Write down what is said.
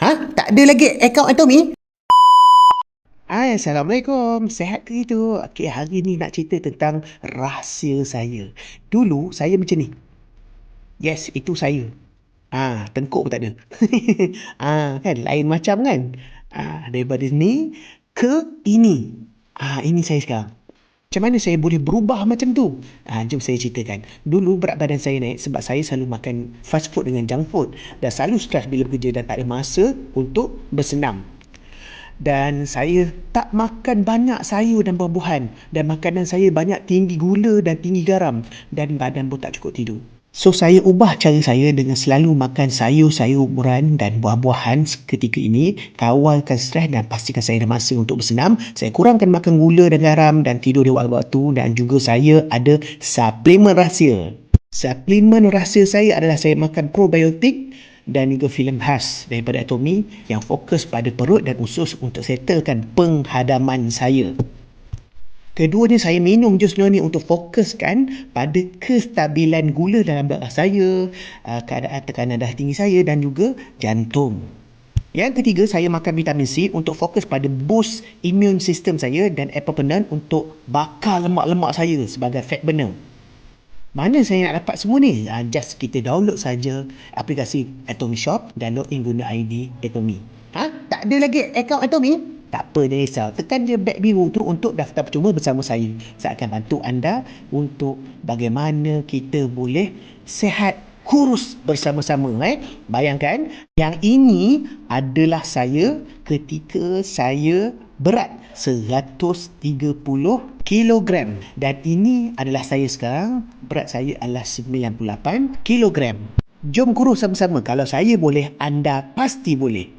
Ha? Tak ada lagi akaun Atomi? Hai, Assalamualaikum. Sehat ke itu? Okey, hari ni nak cerita tentang rahsia saya. Dulu, saya macam ni. Yes, itu saya. Ah, tengkuk pun tak ada. ah, kan? Lain macam kan? Ah, daripada ni ke ini. Ah, ini saya sekarang. Macam mana saya boleh berubah macam tu? Ha, jom saya ceritakan. Dulu berat badan saya naik sebab saya selalu makan fast food dengan junk food. Dan selalu stres bila bekerja dan tak ada masa untuk bersenam. Dan saya tak makan banyak sayur dan buah-buahan. Dan makanan saya banyak tinggi gula dan tinggi garam. Dan badan pun tak cukup tidur. So saya ubah cara saya dengan selalu makan sayur-sayuran dan buah-buahan ketika ini. Kawalkan stres dan pastikan saya ada masa untuk bersenam. Saya kurangkan makan gula dan garam dan tidur di waktu-waktu dan juga saya ada suplemen rahsia. Suplemen rahsia saya adalah saya makan probiotik dan juga filem khas daripada Atomi yang fokus pada perut dan usus untuk settlekan penghadaman saya Keduanya saya minum jus ni untuk fokuskan pada kestabilan gula dalam darah saya, uh, keadaan tekanan darah tinggi saya dan juga jantung. Yang ketiga, saya makan vitamin C untuk fokus pada boost immune system saya dan apopenan untuk bakar lemak-lemak saya sebagai fat burner. Mana saya nak dapat semua ni? Uh, just kita download saja aplikasi Atomy Shop dan login guna ID Atomy. Ha? Tak ada lagi akaun Atomy? Tak apa, jangan risau. Tekan je back biru tu untuk daftar percuma bersama saya. Saya akan bantu anda untuk bagaimana kita boleh sehat kurus bersama-sama. Eh? Bayangkan, yang ini adalah saya ketika saya berat 130 kilogram. Dan ini adalah saya sekarang, berat saya adalah 98 kilogram. Jom kurus sama-sama. Kalau saya boleh, anda pasti boleh.